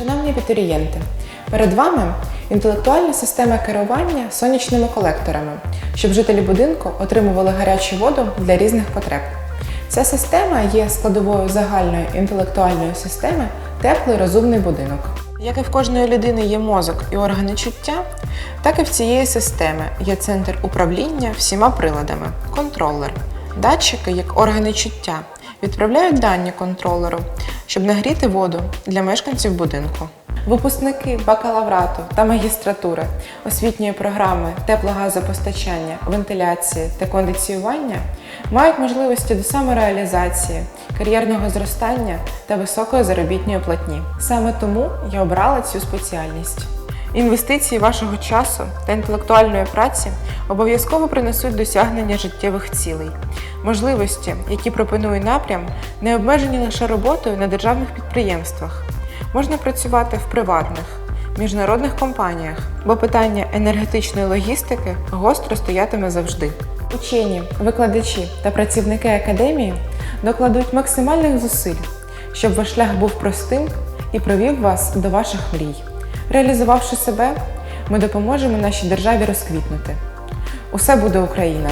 Шановні абітурієнти, перед вами інтелектуальна система керування сонячними колекторами, щоб жителі будинку отримували гарячу воду для різних потреб. Ця система є складовою загальної інтелектуальної системи теплий розумний будинок. Як і в кожної людини є мозок і органи чуття, так і в цієї системи є центр управління всіма приладами контролер. Датчики, як органи чуття, відправляють дані контролеру, щоб нагріти воду для мешканців будинку. Випускники бакалаврату та магістратури освітньої програми теплогазопостачання, вентиляції та кондиціювання мають можливості до самореалізації, кар'єрного зростання та високої заробітної платні. Саме тому я обрала цю спеціальність. Інвестиції вашого часу та інтелектуальної праці обов'язково принесуть досягнення життєвих цілей. Можливості, які пропонує напрям, не обмежені лише роботою на державних підприємствах. Можна працювати в приватних, міжнародних компаніях, бо питання енергетичної логістики гостро стоятиме завжди. Учені, викладачі та працівники академії докладуть максимальних зусиль, щоб ваш шлях був простим і провів вас до ваших мрій. Реалізувавши себе, ми допоможемо нашій державі розквітнути. Усе буде Україна!